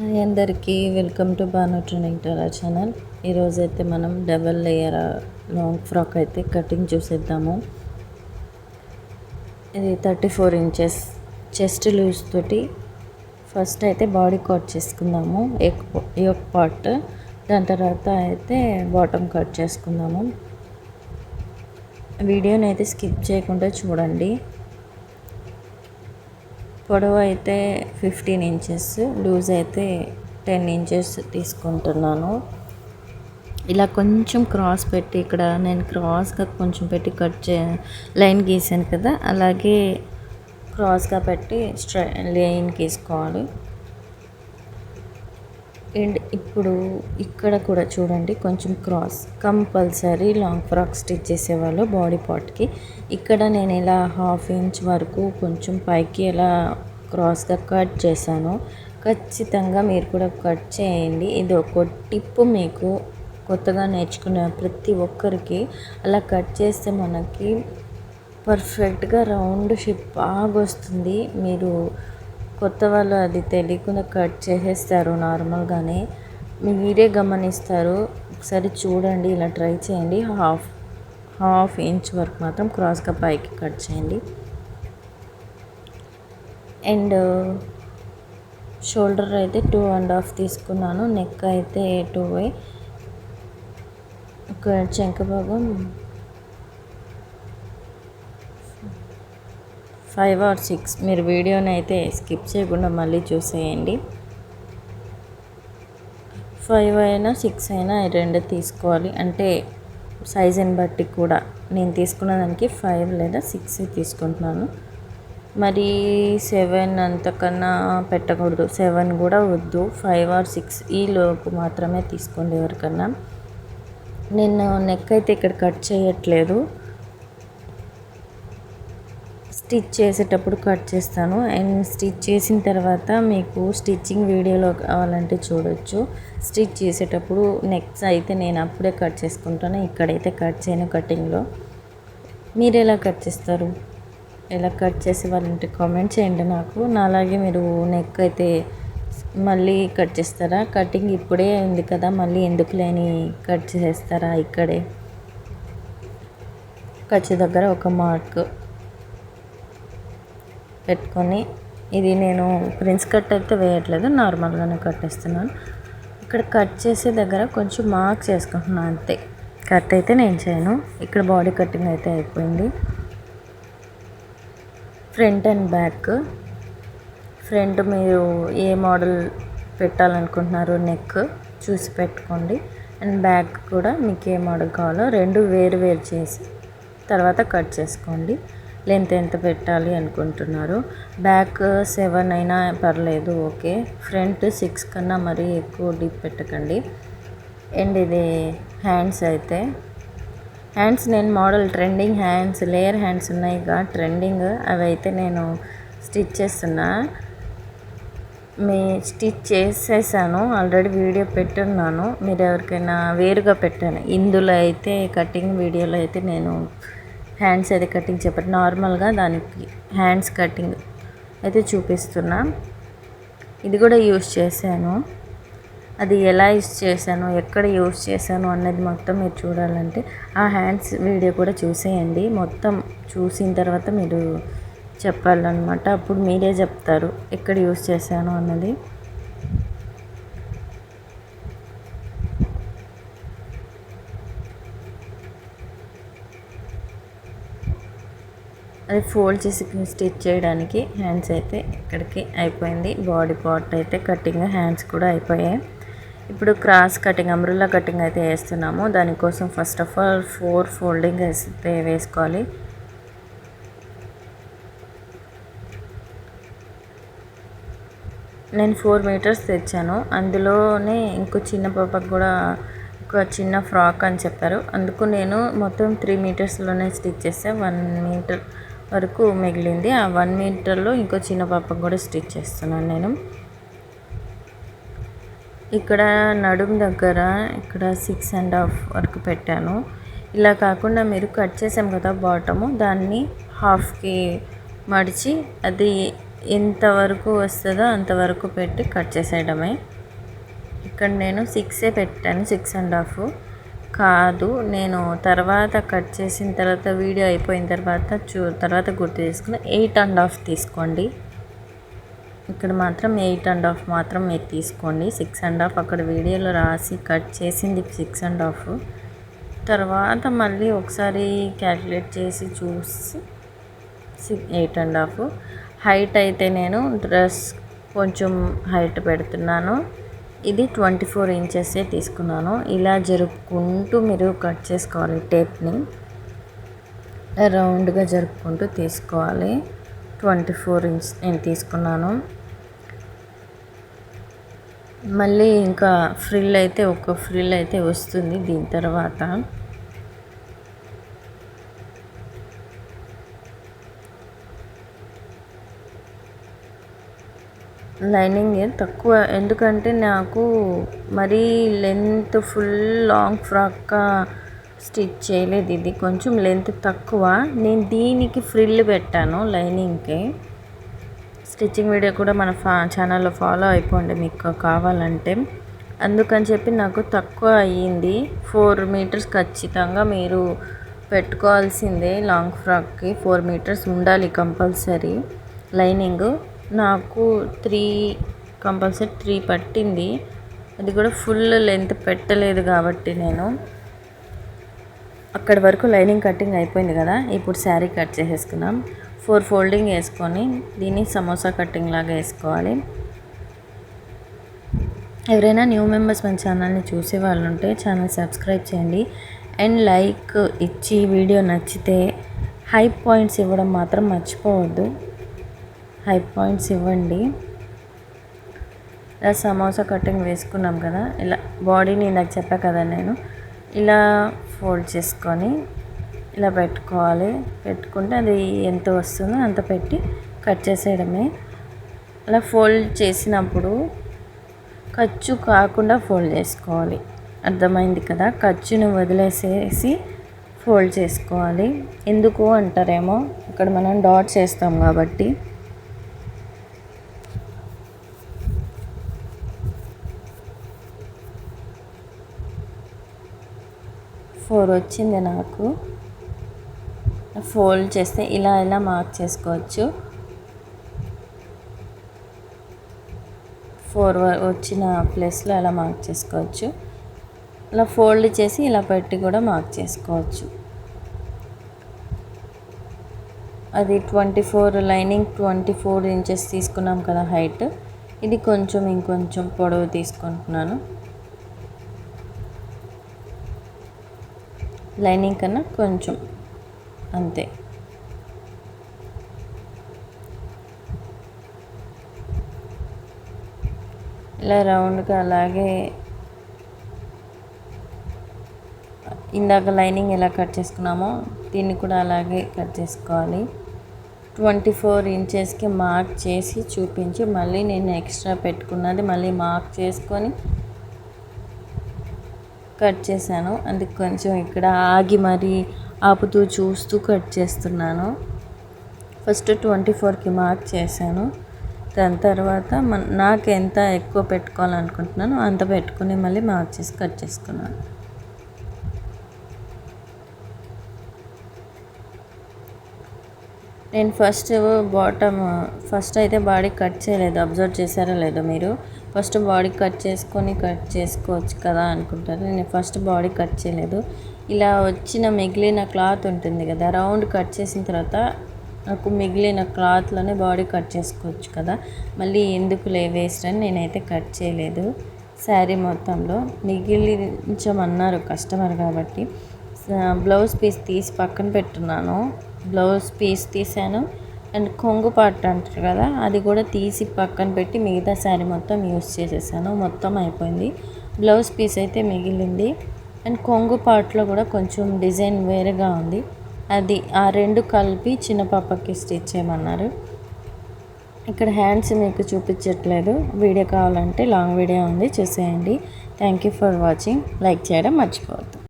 Hi అందరికీ welcome to Banu training టెరా channel. ఈరోజు అయితే మనం డబల్ లేయర్ లాంగ్ ఫ్రాక్ అయితే కటింగ్ చూసేద్దాము. ఇది thirty four inches chest loose తోటి ఫస్ట్ అయితే బాడీ కట్ చేసుకుందాము. ఎక్ యొక్క పార్ట్ దాని తర్వాత అయితే బాటమ్ కట్ చేసుకుందాము. వీడియోని అయితే స్కిప్ చేయకుండా చూడండి. పొడవు అయితే ఫిఫ్టీన్ ఇంచెస్ లూజ్ అయితే టెన్ ఇంచెస్ తీసుకుంటున్నాను. ఇలా కొంచెం క్రాస్ పెట్టి ఇక్కడ నేను క్రాస్గా కొంచెం పెట్టి కట్ చే లైన్ గీసాను కదా అలాగే క్రాస్గా పెట్టి స్ట్రై లైన్ గీసుకోవాలి. అండ్ ఇప్పుడు ఇక్కడ కూడా చూడండి కొంచెం cross compulsory long frock stitch చేసేవాళ్ళు బాడీ పార్ట్కి ఇక్కడ నేను ఇలా హాఫ్ ఇంచ్ వరకు కొంచెం పైకి ఇలా క్రాస్గా కట్ చేశాను. ఖచ్చితంగా మీరు కూడా కట్ చేయండి. ఇది ఒక టిప్ మీకు కొత్తగా నేర్చుకునే ప్రతి ఒక్కరికి. అలా కట్ చేస్తే మనకి పర్ఫెక్ట్గా రౌండ్ షేప్ బాగా వస్తుంది. మీరు కొత్త వాళ్ళు అది తెలియకుండా కట్ చేసేస్తారు నార్మల్గానే. మీరే గమనిస్తారు. ఒకసారి చూడండి ఇలా ట్రై చేయండి. హాఫ్ హాఫ్ ఇంచ్ వరకు మాత్రం క్రాస్గా పైకి కట్ చేయండి. అండ్ షోల్డర్ అయితే టూ అండ్ హాఫ్ తీసుకున్నాను. నెక్ అయితే టూ ఒక చెంక భాగం ఫైవ్ ఆర్ సిక్స్ మీరు వీడియోని అయితే స్కిప్ చేయకుండా మళ్ళీ చూసేయండి. ఫైవ్ అయినా సిక్స్ అయినా రెండు తీసుకోవాలి. అంటే సైజుని బట్టి కూడా నేను తీసుకున్న దానికి ఫైవ్ లేదా సిక్స్ తీసుకుంటున్నాను. మరి సెవెన్ అంతకన్నా పెట్టకూడదు. సెవెన్ కూడా వద్దు. ఫైవ్ ఆర్ సిక్స్ ఈ లోపు మాత్రమే తీసుకోండి ఎవరికన్నా. నేను నెక్ అయితే ఇక్కడ కట్ చేయట్లేదు. స్టిచ్ చేసేటప్పుడు కట్ చేస్తాను. అండ్ స్టిచ్ చేసిన తర్వాత మీకు స్టిచ్చింగ్ వీడియోలో కావాలంటే చూడొచ్చు. స్టిచ్ చేసేటప్పుడు నెక్స్ట్ అయితే నేను అప్పుడే కట్ చేసుకుంటాను. ఇక్కడైతే కట్ చేయను కటింగ్లో. మీరు ఎలా కట్ చేస్తారు? ఎలా కట్ చేసి కామెంట్ చేయండి నాకు. నాలాగే మీరు నెక్ అయితే మళ్ళీ కట్ చేస్తారా? కటింగ్ ఇప్పుడే ఉంది కదా మళ్ళీ ఎందుకు లేని కట్ చేస్తారా ఇక్కడే? ఖర్చు దగ్గర ఒక మార్క్. పెట్టుకొని ఇది నేను ప్రిన్స్ కట్ అయితే వేయట్లేదు నార్మల్గానే కట్టేస్తున్నాను. ఇక్కడ కట్ చేసే దగ్గర కొంచెం మార్క్స్ వేసుకుంటున్నాను అంతే. కట్ అయితే నేను చేయను. ఇక్కడ బాడీ కటింగ్ అయితే అయిపోయింది. Front and back. ఫ్రంట్ మీరు ఏ మోడల్ పెట్టాలనుకుంటున్నారో నెక్ చూసి పెట్టుకోండి. అండ్ బ్యాక్ కూడా మీకు ఏ మోడల్ కావాలో రెండు వేరు వేరు చేసి తర్వాత కట్ చేసుకోండి. లెంత్ ఎంత పెట్టాలి అనుకుంటున్నారు? బ్యాక్ సెవెన్ అయినా పర్లేదు ఓకే. ఫ్రంట్ సిక్స్ కన్నా మరీ ఎక్కువ డీప్ పెట్టకండి. అండ్ ఇది హ్యాండ్స్ అయితే. హ్యాండ్స్ నేను model trending hands layer hands ఉన్నాయిగా ట్రెండింగ్ అవి అయితే నేను స్టిచ్ చేస్తున్నా. మీ స్టిచ్ చేసేసాను ఆల్రెడీ వీడియో పెట్టున్నాను. మీరు ఎవరికైనా వేరుగా పెట్టాను. ఇందులో అయితే కటింగ్ వీడియోలో అయితే నేను హ్యాండ్స్ అయితే కటింగ్ చెప్పండి నార్మల్గా దానికి హ్యాండ్స్ కటింగ్ అయితే చూపిస్తున్నా. ఇది కూడా యూస్ చేశాను. అది ఎలా యూస్ చేశాను ఎక్కడ యూస్ చేశాను అన్నది మొత్తం మీరు చూడాలంటే ఆ హ్యాండ్స్ వీడియో కూడా చూసేయండి. మొత్తం చూసిన తర్వాత మీరు చెప్పాలన్నమాట. అప్పుడు మీరే చెప్తారు ఎక్కడ యూస్ చేశాను అన్నది. అది ఫోల్డ్ చేసి స్టిచ్ చేయడానికి హ్యాండ్స్ అయితే ఇక్కడికి అయిపోయింది. బాడీ పార్ట్ అయితే కటింగ్ హ్యాండ్స్ కూడా అయిపోయాయి. ఇప్పుడు క్రాస్ కటింగ్ అమ్రుల్లా కటింగ్ అయితే వేస్తున్నాము. దానికోసం first of all four folding అయితే వేసుకోవాలి. నేను ఫోర్ మీటర్స్ తెచ్చాను. అందులోనే ఇంకో చిన్న పాపకు కూడా ఒక చిన్న ఫ్రాక్ అని చెప్పారు. అందుకు నేను మొత్తం త్రీ మీటర్స్లోనే స్టిచ్ చేస్తే వన్ మీటర్ వరకు మిగిలింది. ఆ వన్ మీటర్లో ఇంకో చిన్న పాపకు కూడా స్టిచ్ చేస్తున్నాను నేను. ఇక్కడ నడుము దగ్గర ఇక్కడ సిక్స్ అండ్ హాఫ్ వరకు పెట్టాను. ఇలా కాకుండా మీరు కట్ చేసాం కదా బాటము దాన్ని హాఫ్కి మడిచి అది ఎంతవరకు వస్తుందో అంతవరకు పెట్టి కట్ చేసేయడమే. ఇక్కడ నేను సిక్సే పెట్టాను సిక్స్ అండ్ హాఫ్ కాదు నేను తర్వాత కట్ చేసిన తర్వాత వీడియో అయిపోయిన తర్వాత చూ తర్వాత గుర్తు చేసుకుని ఎయిట్ అండ్ హాఫ్ తీసుకోండి. ఇక్కడ మాత్రం ఎయిట్ అండ్ హాఫ్ మాత్రం మీరు తీసుకోండి. సిక్స్ అండ్ హాఫ్ అక్కడ వీడియోలో రాసి కట్ చేసింది సిక్స్ అండ్ హాఫ్. తర్వాత మళ్ళీ ఒకసారి క్యాలిక్యులేట్ చేసి చూసి ఎయిట్ అండ్ హాఫ్. హైట్ అయితే నేను డ్రెస్ కొంచెం హైట్ పెడుతున్నాను. ఇది ట్వంటీ ఫోర్ ఇంచెసే తీసుకున్నాను. ఇలా జరుపుకుంటూ మీరు కట్ చేసుకోవాలి టేప్ని. రౌండ్గా జరుపుకుంటూ తీసుకోవాలి. ట్వంటీ ఫోర్ ఇంచ్ నేను తీసుకున్నాను. మళ్ళీ ఇంకా ఫ్రిల్ అయితే ఒక ఫ్రిల్ అయితే వస్తుంది దీని తర్వాత. లైనింగ్ తక్కువ. ఎందుకంటే నాకు మరీ లెంత్ ఫుల్ లాంగ్ ఫ్రాక్గా స్టిచ్ చేయలేదు ఇది. కొంచెం లెంత్ తక్కువ. నేను దీనికి ఫ్రిల్ పెట్టాను లైనింగ్కి. స్టిచ్చింగ్ వీడియో కూడా మన ఫా ఛానల్లో ఫాలో అయిపోండి మీకు కావాలంటే. అందుకని చెప్పి నాకు తక్కువ అయ్యింది. ఫోర్ మీటర్స్ ఖచ్చితంగా మీరు పెట్టుకోవాల్సిందే లాంగ్ ఫ్రాక్కి. ఫోర్ మీటర్స్ ఉండాలి కంపల్సరీ లైనింగ్. నాకు త్రీ కంపల్సరీ త్రీ పట్టింది. అది కూడా ఫుల్ లెంత్ పెట్టలేదు కాబట్టి నేను. అక్కడి వరకు లైనింగ్ కటింగ్ అయిపోయింది కదా ఇప్పుడు శారీ కట్ చేసేసుకున్నాం ఫోర్ ఫోల్డింగ్ వేసుకొని దీన్ని సమోసా కటింగ్ లాగా వేసుకోవాలి. ఎవరైనా న్యూ మెంబర్స్ మన ఛానల్ని చూసే వాళ్ళు ఉంటే ఛానల్ సబ్స్క్రైబ్ చేయండి. అండ్ లైక్ ఇచ్చి వీడియో నచ్చితే హై పాయింట్స్ ఇవ్వడం మాత్రం మర్చిపోవద్దు. హై పాయింట్స్ ఇవ్వండి. ఇలా సమోసా కటింగ్ వేసుకున్నాం కదా ఇలా బాడీని నాకు చెప్పా కదా నేను ఇలా ఫోల్డ్ చేసుకొని ఇలా పెట్టుకోవాలి. పెట్టుకుంటే అది ఎంత వస్తుందో అంత పెట్టి కట్ చేసేయడమే. అలా ఫోల్డ్ చేసినప్పుడు ఖర్చు కాకుండా ఫోల్డ్ చేసుకోవాలి. అర్థమైంది కదా? ఖర్చును వదిలేసేసి ఫోల్డ్ చేసుకోవాలి. ఎందుకు అంటారేమో? ఇక్కడ మనం డాట్స్ వేస్తాం కాబట్టి. ఫోర్ వచ్చింది నాకు. ఫోల్డ్ చేస్తే ఇలా ఇలా మార్క్ చేసుకోవచ్చు. ఫోర్ వచ్చిన ప్లేస్లో ఇలా మార్క్ చేసుకోవచ్చు. ఇలా ఫోల్డ్ చేసి ఇలా పెట్టి కూడా మార్క్ చేసుకోవచ్చు. అది twenty four lining twenty four inches తీసుకున్నాం కదా హైట్. ఇది కొంచెం ఇంకొంచెం పొడవు తీసుకుంటున్నాను. లైనింగ్ కన్నా కొంచెం అంతే. ఇలా రౌండ్గా అలాగే ఇందాక లైనింగ్ ఎలా కట్ చేసుకున్నామో దీన్ని కూడా అలాగే కట్ చేసుకోవాలి. ట్వంటీ ఫోర్ ఇంచెస్కి మార్క్ చేసి చూపించి. మళ్ళీ నేను ఎక్స్ట్రా పెట్టుకున్నది మళ్ళీ మార్క్ చేసుకొని కట్ చేశాను. అందుకు కొంచెం ఇక్కడ ఆగి మరీ ఆపుతూ చూస్తూ కట్ చేస్తున్నాను. ఫస్ట్ ట్వంటీ ఫోర్కి మార్క్ చేశాను. దాని తర్వాత మన నాకు ఎంత ఎక్కువ పెట్టుకోవాలనుకుంటున్నానో అంత పెట్టుకుని మళ్ళీ మార్క్ చేసి కట్ చేసుకున్నాను. నేను ఫస్ట్ బాటమ్ ఫస్ట్ అయితే బాడీ కట్ చేయలేదు. అబ్జర్వ్ చేశారో లేదో మీరు? ఫస్ట్ బాడీ కట్ చేసుకొని కట్ చేసుకోవచ్చు కదా అనుకుంటారు. నేను ఫస్ట్ బాడీ కట్ చేయలేదు. ఇలా వచ్చిన మిగిలిన క్లాత్ ఉంటుంది కదా రౌండ్ కట్ చేసిన తర్వాత నాకు మిగిలిన క్లాత్లోనే బాడీ కట్ చేసుకోవచ్చు కదా. మళ్ళీ ఎందుకు లే వేస్ట్ అని నేనైతే కట్ చేయలేదు. శారీ మొత్తంలో మిగిలించమన్నారు కస్టమర్ కాబట్టి. బ్లౌజ్ పీస్ తీసి పక్కన పెట్టున్నాను. బ్లౌజ్ పీస్ తీసాను. అండ్ కొంగు పార్ట్ అంటారు కదా అది కూడా తీసి పక్కన పెట్టి మిగతా శారీ మొత్తం యూస్ చేసేసాను. మొత్తం అయిపోయింది. బ్లౌజ్ పీస్ అయితే మిగిలింది. అండ్ కొంగు పార్ట్లో కూడా కొంచెం డిజైన్ వేరేగా ఉంది. అది ఆ రెండు కలిపి చిన్న పాపకి స్టిచ్ చేయమన్నారు. ఇక్కడ హ్యాండ్స్ మీకు చూపించట్లేదు. వీడియో కావాలంటే లాంగ్ వీడియో ఉంది. చూసేయండి. Thank you for watching. Like చేయడం మర్చిపోవద్దు.